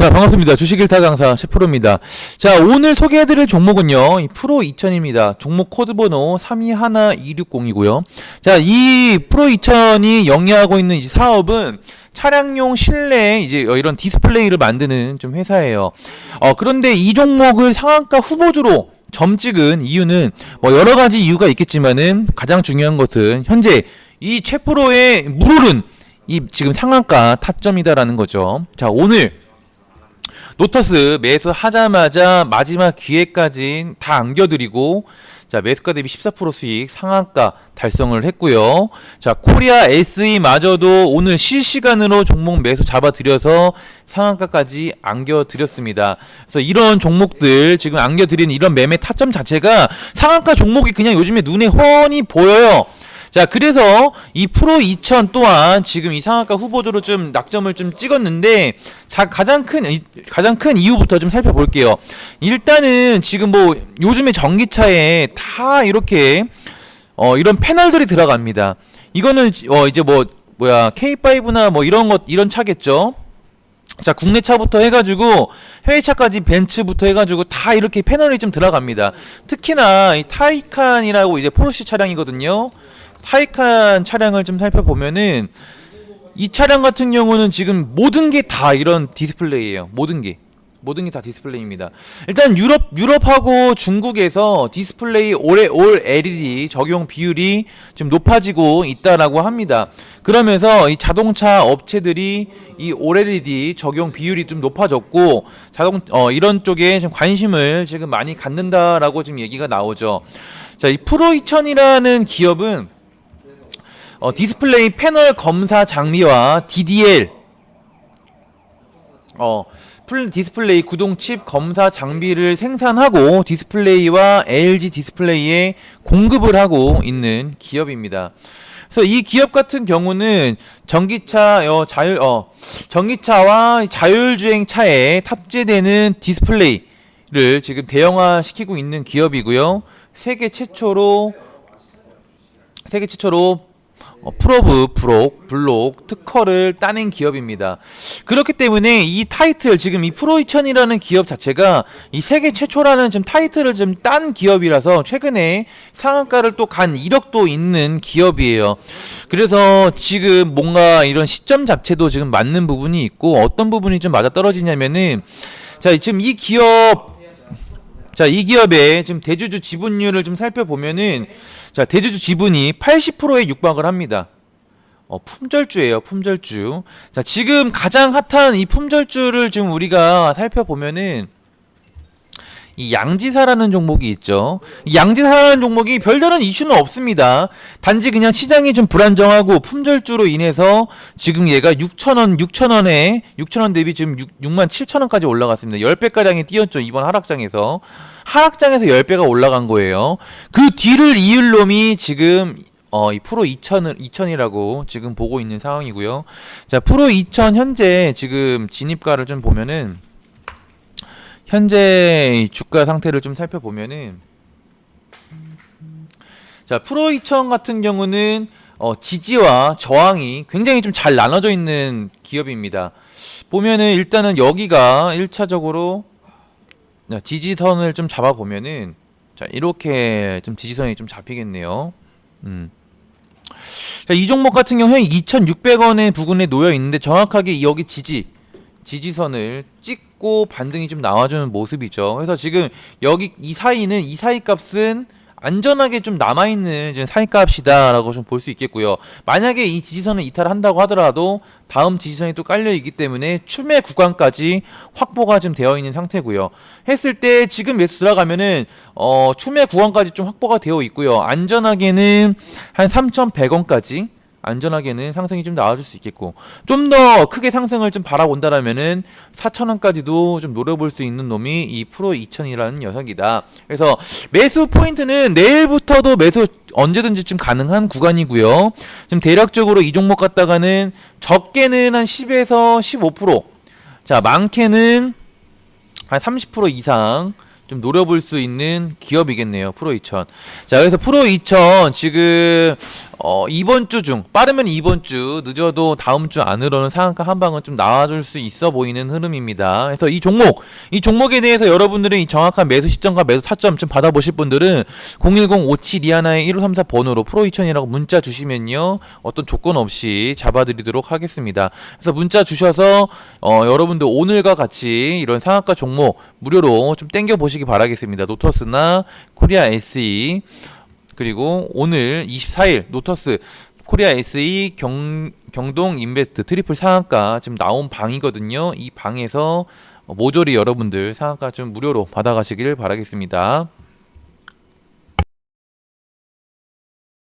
자, 반갑습니다. 주식일타 강사 셰프로입니다. 자, 오늘 소개해드릴 종목은요, 이 프로 2000입니다. 종목 코드 번호 321260이고요. 자, 이 프로 2000이 영위하고 있는 이 사업은 차량용 실내 이제 이런 디스플레이를 만드는 좀 회사예요. 어, 그런데 이 종목을 상한가 후보주로 점 찍은 이유는 뭐 여러 가지 이유가 있겠지만은 가장 중요한 것은 현재 이 최프로의 물오른 이 지금 상한가 타점이다라는 거죠. 자, 오늘 노터스 매수하자마자 마지막 기회까지 다 안겨드리고 자 매수가 대비 14% 수익 상한가 달성을 했고요. 자 코리아 SE마저도 오늘 실시간으로 종목 매수 잡아드려서 상한가까지 안겨드렸습니다. 그래서 이런 종목들 지금 안겨드리는 이런 매매 타점 자체가 상한가 종목이 그냥 요즘에 눈에 훤히 보여요. 자, 그래서 이 프로 2000 또한 지금 이 상한가 후보조로 좀 낙점을 좀 찍었는데 자, 가장 큰 이- 가장 큰 이유부터 좀 살펴볼게요. 일단은 지금 뭐 요즘에 전기차에 다 이렇게 어 이런 패널들이 들어갑니다. 이거는 어 이제 뭐 뭐야 K5나 뭐 이런 것 이런 차겠죠. 자, 국내 차부터 해가지고 해외 차까지 벤츠부터 해가지고 다 이렇게 패널이 좀 들어갑니다. 특히나 이 타이칸이라고 이제 포르쉐 차량이거든요. 타이칸 차량을 좀 살펴보면은 이 차량 같은 경우는 지금 모든 게 다 이런 디스플레이예요. 모든 게. 모든 게 다 디스플레이입니다. 일단 유럽 유럽하고 중국에서 디스플레이 올해 올 LED 적용 비율이 좀 높아지고 있다라고 합니다. 그러면서 이 자동차 업체들이 이 OLED 적용 비율이 좀 높아졌고 자동 어 이런 쪽에 좀 관심을 지금 많이 갖는다라고 지금 얘기가 나오죠. 자, 이 프로 2000이라는 기업은 어, 디스플레이 패널 검사 장비와 DDL 어, 풀 디스플레이 구동 칩 검사 장비를 생산하고 디스플레이와 LG 디스플레이에 공급을 하고 있는 기업입니다. 그래서 이 기업 같은 경우는 전기차 어, 자율 어, 전기차와 자율주행 차에 탑재되는 디스플레이를 지금 대형화 시키고 있는 기업이고요. 세계 최초로 세계 최초로 어, 프로브 브록 블록 특허를 따낸 기업입니다. 그렇기 때문에 이 타이틀 지금 이 프로 2000이라는 기업 자체가 이 세계 최초라는 좀 타이틀을 좀 딴 기업이라서 최근에 상한가를 또 간 이력도 있는 기업이에요. 그래서 지금 뭔가 이런 시점 자체도 지금 맞는 부분이 있고 어떤 부분이 좀 맞아 떨어지냐면은 자 지금 이 기업 자, 이 기업의 지금 대주주 지분율을 좀 살펴보면은 자, 대주주 지분이 80%에 육박을 합니다. 어, 품절주예요, 품절주. 자, 지금 가장 핫한 이 품절주를 지금 우리가 살펴보면은 이 양지사라는 종목이 있죠. 이 양지사라는 종목이 별다른 이슈는 없습니다. 단지 그냥 시장이 좀 불안정하고 품절주로 인해서 지금 얘가 6,000원, 6,000원에 6,000원 대비 지금 6, 6만 7천원까지 올라갔습니다. 10배 가량이 뛰었죠. 이번 하락장에서. 하락장에서 10배가 올라간 거예요. 그 뒤를 이을 놈이 지금 어, 이 프로 2000을 2000이라고 지금 보고 있는 상황이고요. 자, 프로 2000 현재 지금 진입가를 좀 보면은 현재 이 주가 상태를 좀 살펴보면은 자 프로 2000 같은 경우는 어, 지지와 저항이 굉장히 좀 잘 나눠져 있는 기업입니다. 보면은 일단은 여기가 1차적으로 지지선을 좀 잡아 보면은 자 이렇게 좀 지지선이 좀 잡히겠네요. 음. 자, 이 종목 같은 경우 현 2,600원의 부근에 놓여 있는데 정확하게 여기 지지 지지선을 찍고 반등이 좀 나와주는 모습이죠. 그래서 지금 여기 이 사이는 이 사이 값은 안전하게 좀 남아있는 지금 사이 값이다라고 좀 볼 수 있겠고요. 만약에 이 지지선을 이탈한다고 하더라도 다음 지지선이 또 깔려 있기 때문에 추매 구간까지 확보가 좀 되어 있는 상태고요. 했을 때 지금 매수 들어가면은 어 추매 구간까지 좀 확보가 되어 있고요. 안전하게는 한 3,100원까지 안전하게는 상승이 좀 나와줄 수 있겠고 좀 더 크게 상승을 좀 바라본다라면은 4,000원까지도 좀 노려볼 수 있는 놈이 이 프로 2000이라는 녀석이다. 그래서 매수 포인트는 내일부터도 매수 언제든지 좀 가능한 구간이고요. 좀 대략적으로 이 종목 갖다가는 적게는 한 10에서 15%, 자 많게는 한 30% 이상 좀 노려볼 수 있는 기업이겠네요. 프로 2000. 자, 그래서 프로 2000 지금 어, 이번 주 중, 빠르면 이번 주, 늦어도 다음 주 안으로는 상한가 한 방은 좀 나와줄 수 있어 보이는 흐름입니다. 그래서 이 종목, 이 종목에 대해서 여러분들은 이 정확한 매수 시점과 매수 타점 좀 받아보실 분들은 010-57 이하나의 1534 번호로 프로 2000이라고 문자 주시면요. 어떤 조건 없이 잡아드리도록 하겠습니다. 그래서 문자 주셔서, 어, 여러분들 오늘과 같이 이런 상한가 종목 무료로 좀 땡겨 보시기 바라겠습니다. 노터스나 코리아 SE, 그리고 오늘 24일 노터스 코리아 SE 경, 경동 인베스트 트리플 상한가 지금 나온 방이거든요. 이 방에서 모조리 여러분들 상한가 좀 무료로 받아가시길 바라겠습니다.